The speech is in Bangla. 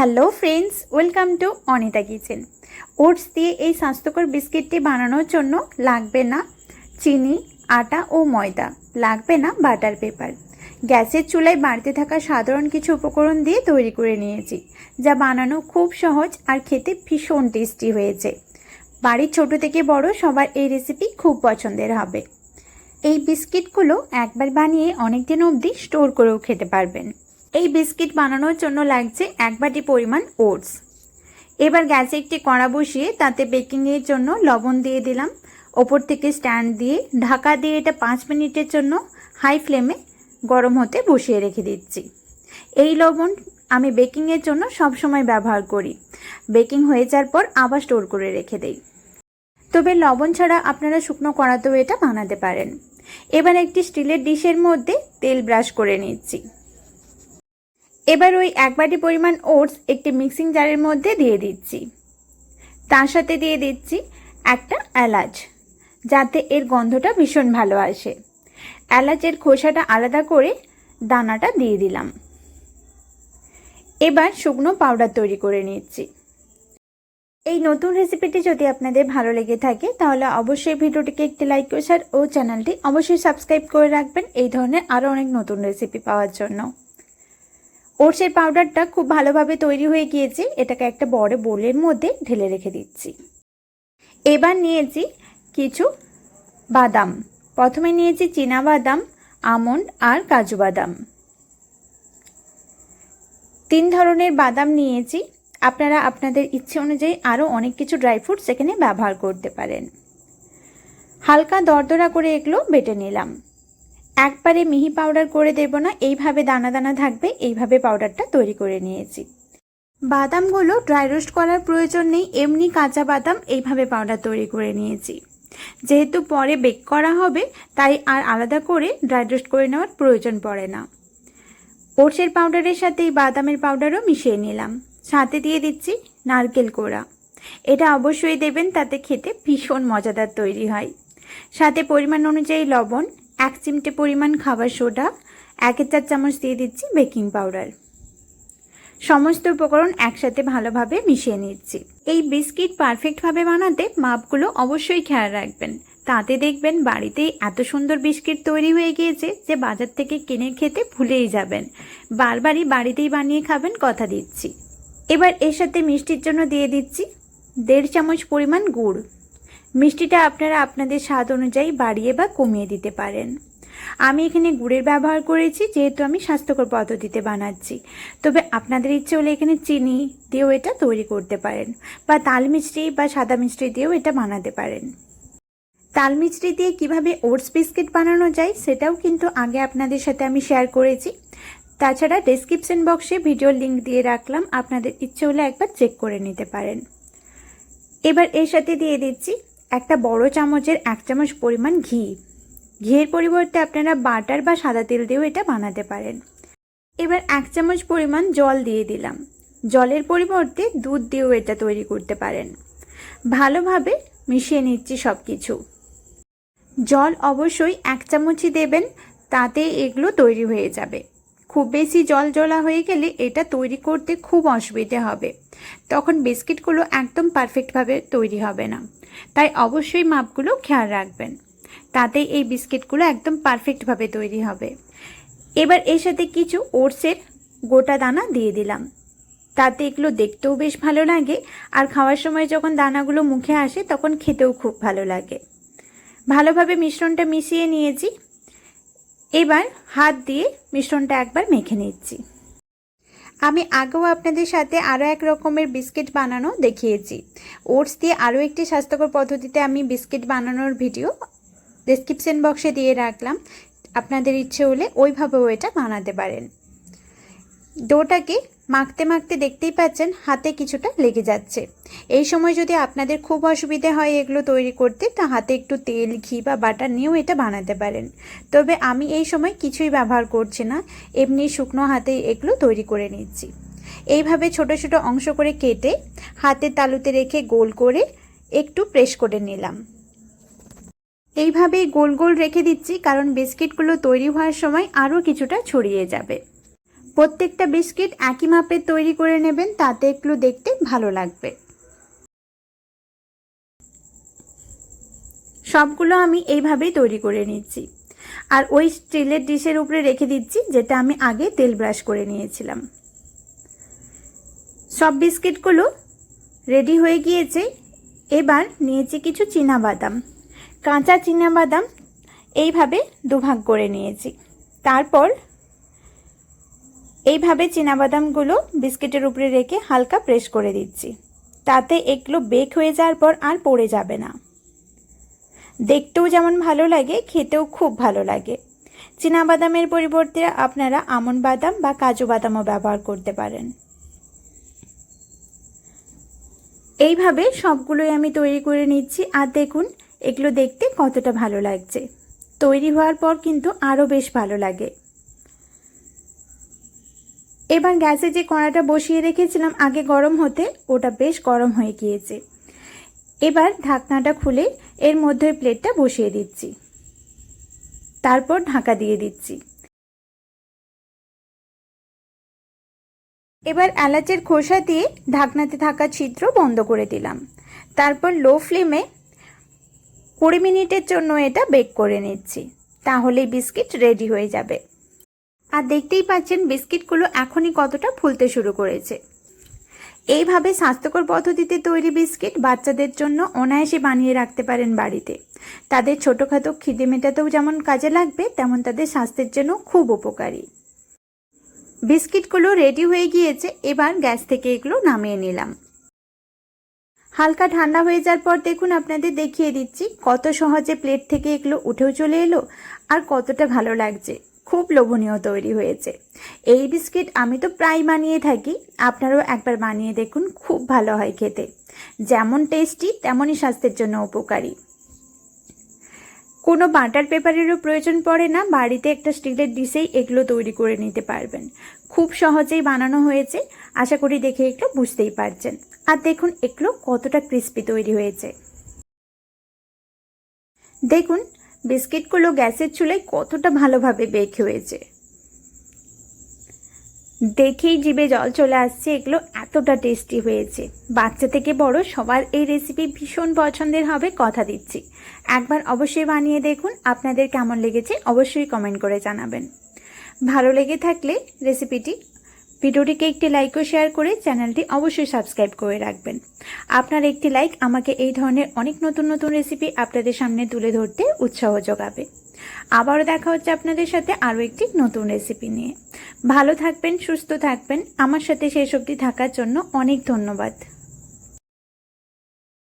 Hello friends welcome to Anita kitchen oats দিয়ে এই স্বাস্থ্যকর বিস্কিটটি বানানোর জন্য লাগবে না চিনি, আটা ও ময়দা। লাগবে না বাটার পেপার। গ্যাসের চুলায় বাড়তে থাকা সাধারণ কিছু উপকরণ দিয়ে তৈরি করে নিয়েছি, যা বানানো খুব সহজ আর খেতে ভীষণ টেস্টি হয়েছে। বাড়ির ছোট থেকে বড় সবার এই রেসিপি খুব পছন্দের হবে। এই বিস্কিটগুলো একবার বানিয়ে অনেক দিন অবধি স্টোর করেও খেতে পারবেন। এই বিস্কিট বানানোর জন্য লাগছে এক বাটি পরিমাণ ওটস। এবার গ্যাসে একটি কড়া বসিয়ে তাতে বেকিংয়ের জন্য লবণ দিয়ে দিলাম। ওপর থেকে স্ট্যান্ড দিয়ে ঢাকা দিয়ে এটা পাঁচ মিনিটের জন্য হাই ফ্লেমে গরম হতে বসিয়ে রেখে দিচ্ছি। এই লবণ আমি বেকিংয়ের জন্য সবসময় ব্যবহার করি। বেকিং হয়ে যাওয়ার পর আবার স্টোর করে রেখে দেই। তবে লবণ ছাড়া আপনারা শুকনো কড়াতেও এটা বানাতে পারেন। এবার একটি স্টিলের ডিশের মধ্যে তেল ব্রাশ করে নিচ্ছি। এবার ওই এক বাটি পরিমাণ ওটস একটি মিক্সিং জারের মধ্যে দিয়ে দিচ্ছি। তার সাথে দিয়ে দিচ্ছি একটা এলাচ, যাতে এর গন্ধটা ভীষণ ভালো আসে। এলাচের খোসাটা আলাদা করে দানাটা দিয়ে দিলাম। এবার শুকনো পাউডার তৈরি করে নিচ্ছি। এই নতুন রেসিপিটি যদি আপনাদের ভালো লেগে থাকে, তাহলে অবশ্যই ভিডিওটিকে একটি লাইক করে ও চ্যানেলটি অবশ্যই সাবস্ক্রাইব করে রাখবেন। এই ধরনের আরও অনেক নতুন রেসিপি পাওয়ার জন্য। ওটসের পাউডারটা খুব ভালোভাবে তৈরি হয়ে গিয়েছে। এটাকে একটা বড় বোলের মধ্যে ঢেলে রেখে দিচ্ছি। এবার নিয়েছি কিছু বাদাম। প্রথমে নিয়েছি চীনা বাদাম আমন্ড আর কাজু বাদাম। তিন ধরনের বাদাম নিয়েছি। আপনারা আপনাদের ইচ্ছে অনুযায়ী আরও অনেক কিছু ড্রাই ফ্রুটস এখানে ব্যবহার করতে পারেন। হালকা দরদরা করে এগুলো বেটে নিলাম। একবারে মিহি পাউডার করে দেব না, এইভাবে দানা দানা থাকবে, এইভাবে পাউডারটা তৈরি করে নিয়েছি। বাদামগুলো ড্রাই রোস্ট করার প্রয়োজন নেই, এমনি কাঁচা বাদাম এইভাবে পাউডার তৈরি করে নিয়েছি। যেহেতু পরে বেক করা হবে, তাই আর আলাদা করে ড্রাই রোস্ট করে নেওয়ার প্রয়োজন পড়ে না। ওটসের পাউডারের সাথে এই বাদামের পাউডারও মিশিয়ে নিলাম। সাথে দিয়ে দিচ্ছি নারকেল কোড়া। এটা অবশ্যই দেবেন, তাতে খেতে ভীষণ মজাদার তৈরি হয়। সাথে পরিমাণ অনুযায়ী লবণ এক চিমটে পরিমাণ খাবার সোডা এক চার চামচ দিয়ে দিচ্ছি বেকিং পাউডার। সমস্ত উপকরণ একসাথে ভালোভাবে মিশিয়ে নিচ্ছি। এই বিস্কিট পারফেক্টভাবে বানাতে মাপগুলো অবশ্যই খেয়াল রাখবেন। তাতে দেখবেন বাড়িতেই এত সুন্দর বিস্কিট তৈরি হয়ে গিয়েছে যে বাজার থেকে কিনে খেতে ভুলেই যাবেন। বারবারই বাড়িতেই বানিয়ে খাবেন কথা দিচ্ছি। এবার এর সাথে মিষ্টির জন্য দিয়ে দিচ্ছি দেড় চামচ পরিমাণ গুড়। মিষ্টিটা আপনারা আপনাদের স্বাদ অনুযায়ী বাড়িয়ে বা কমিয়ে দিতে পারেন। আমি এখানে গুড়ের ব্যবহার করেছি, যেহেতু আমি স্বাস্থ্যকর পদ্ধতিতে বানাচ্ছি। তবে আপনাদের ইচ্ছে হলে এখানে চিনি দিয়েও এটা তৈরি করতে পারেন বা তাল মিষ্টি বা সাদা মিষ্টি দিয়েও এটা বানাতে পারেন। তাল মিষ্টি দিয়ে কীভাবে ওটস বিস্কিট বানানো যায় সেটাও কিন্তু আগে আপনাদের সাথে আমি শেয়ার করেছি। তাছাড়া ডেসক্রিপশন বক্সে ভিডিও লিঙ্ক দিয়ে রাখলাম, আপনাদের ইচ্ছে হলে একবার চেক করে নিতে পারেন। এবার এর সাথে দিয়ে দিচ্ছি একটা বড় চামচের এক চামচ পরিমাণ ঘি। ঘিয়ের পরিবর্তে আপনারা বাটার বা সাদা তেল দিয়েও এটা বানাতে পারেন। এবার এক চামচ পরিমাণ জল দিয়ে দিলাম। জলের পরিবর্তে দুধ দিয়েও এটা তৈরি করতে পারেন। ভালোভাবে মিশিয়ে নিচ্ছি সব কিছু জল অবশ্যই এক চামচই দেবেন, তাতে এগুলো তৈরি হয়ে যাবে। খুব বেশি জল জলা হয়ে গেলে এটা তৈরি করতে খুব অসুবিধে হবে। তখন বিস্কিটগুলো একদম পারফেক্টভাবে তৈরি হবে না। তাই অবশ্যই মাপগুলো খেয়াল রাখবেন। তাতে এই বিস্কিটগুলো একদম পারফেক্টভাবে তৈরি হবে। এবার এর সাথে কিছু ওটসের গোটা দানা দিয়ে দিলাম। তাতে এগুলো দেখতেও বেশ ভালো লাগে আর খাওয়ার সময় যখন দানাগুলো মুখে আসে তখন খেতেও খুব ভালো লাগে। ভালোভাবে মিশ্রণটা মিশিয়ে নিয়েছি। এবার হাত দিয়ে মিশ্রণটা একবার মেখে নিচ্ছি। আমি আগেও আপনাদের সাথে আরও এক রকমের বিস্কিট বানানো দেখিয়েছি। ওটস দিয়ে আরও একটি স্বাস্থ্যকর পদ্ধতিতে আমি বিস্কিট বানানোর ভিডিও ডেসক্রিপশন বক্সে দিয়ে রাখলাম। আপনাদের ইচ্ছে হলে ওইভাবেও এটা বানাতে পারেন। ডোটাকে মাখতে মাখতে দেখতেই পাচ্ছেন হাতে কিছুটা লেগে যাচ্ছে। এই সময় যদি আপনাদের খুব অসুবিধে হয় এগুলো তৈরি করতে, তা হাতে একটু তেল, ঘি বা বাটার নিয়েও এটা বানাতে পারেন। তবে আমি এই সময় কিছুই ব্যবহার করছি না, এমনি শুকনো হাতে এগুলো তৈরি করে নিচ্ছি। এইভাবে ছোট ছোট অংশ করে কেটে হাতের তালুতে রেখে গোল করে একটু প্রেস করে নিলাম। এইভাবেই গোল গোল রেখে দিচ্ছি, কারণ বিস্কিটগুলো তৈরি হওয়ার সময় আরও কিছুটা ছড়িয়ে যাবে। প্রত্যেকটা বিস্কিট একই মাপের তৈরি করে নেবেন, তাতে একটু দেখতে ভালো লাগবে। সবগুলো আমি এইভাবেই তৈরি করে নিচ্ছি। আর ওই স্টিলের ডিশের উপরে রেখে দিচ্ছি, যেটা আমি আগে তেল ব্রাশ করে নিয়েছিলাম। সব বিস্কিটগুলো রেডি হয়ে গিয়েছে। এবার নিয়েছি কিছু বাদাম কাঁচা বাদাম এইভাবে দুভাগ করে নিয়েছি। তারপর এইভাবে বাদামগুলো বিস্কিটের উপরে রেখে হালকা প্রেস করে দিচ্ছি। তাতে এগুলো বেক হয়ে যাওয়ার পর আর পড়ে যাবে না। দেখতেও যেমন ভালো লাগে, খেতেও খুব ভালো লাগে। বাদামের পরিবর্তে আপনারা আমন বাদাম বা কাজু বাদামও ব্যবহার করতে পারেন। এইভাবে সবগুলোই আমি তৈরি করে নিচ্ছি আর দেখুন, এগুলো দেখতে কতটা ভালো লাগছে। তৈরি হওয়ার পর কিন্তু আরও বেশ ভালো লাগে। এবার গ্যাসে যে কড়াটা বসিয়ে রেখেছিলাম আগে গরম হতে, ওটা বেশ গরম হয়ে গিয়েছে। এবার ঢাকনাটা খুলে এর মধ্যে প্লেটটা বসিয়ে দিচ্ছি। তারপর ঢাকা দিয়ে দিচ্ছি। এবার এলাচের খোসা দিয়ে ঢাকনাতে থাকা ছিদ্র বন্ধ করে দিলাম। তারপর লো ফ্লেমে কুড়ি মিনিটের জন্য এটা বেক করে নিচ্ছি। তাহলেই বিস্কিট রেডি হয়ে যাবে। আর দেখতেই পাচ্ছেন বিস্কিটগুলো এখনই কতটা ফুলতে শুরু করেছে। এইভাবে স্বাস্থ্যকর পদ্ধতিতে তৈরি বিস্কিট বাচ্চাদের জন্য অনায়াসে বানিয়ে রাখতে পারেন বাড়িতে। তাদের ছোটোখাটো খিদে মেটাতেও যেমন কাজে লাগবে, তেমন তাদের স্বাস্থ্যের জন্য খুব উপকারী। বিস্কিটগুলো রেডি হয়ে গিয়েছে, এবার গ্যাস থেকে এগুলো নামিয়ে নিলাম। হালকা ঠান্ডা হয়ে যাওয়ার পর দেখুন আপনাদের দেখিয়ে দিচ্ছি কত সহজে প্লেট থেকে এগুলো উঠেও চলে এলো আর কতটা ভালো লাগছে। খুব লোভনীয় তৈরি হয়েছে। এই বিস্কিট আমি তো প্রায় বানিয়ে থাকি। আপনারাও একবার বানিয়ে দেখুন, খুব ভালো হয় খেতে। যেমন টেস্টি, তেমনই স্বাস্থ্যের জন্য উপকারী। কোনো বাটার পেপারেরও প্রয়োজন পড়ে না, বাড়িতে একটা স্টিলের ডিশেই এগুলো তৈরি করে নিতে পারবেন। খুব সহজেই বানানো হয়েছে, আশা করি দেখে এগুলো বুঝতেই পারছেন। আর দেখুন, এগুলো কতটা ক্রিস্পি তৈরি হয়েছে। দেখুন বিস্কিটগুলো গ্যাসের চুলায় কতটা ভালোভাবে বেক হয়েছে। দেখেই জিভে জল চলে আসছে, এগুলো এতটা টেস্টি হয়েছে। বাচ্চা থেকে বড় সবার এই রেসিপি ভীষণ পছন্দের হবে, কথা দিচ্ছি। একবার অবশ্যই বানিয়ে দেখুন, আপনাদের কেমন লেগেছে অবশ্যই কমেন্ট করে জানাবেন। ভালো লেগে থাকলে রেসিপিটি ভিডিওটিকে একটি লাইক ও শেয়ার করে চ্যানেলটি অবশ্যই সাবস্ক্রাইব করে রাখবেন। আপনার একটি লাইক আমাকে এই ধরনের অনেক নতুন নতুন রেসিপি আপনাদের সামনে তুলে ধরতে উৎসাহ যোগাবে। আবারও দেখা হচ্ছে আপনাদের সাথে আরও একটি নতুন রেসিপি নিয়ে। ভালো থাকবেন, সুস্থ থাকবেন। আমার সাথে সেই সবটি থাকার জন্য অনেক ধন্যবাদ।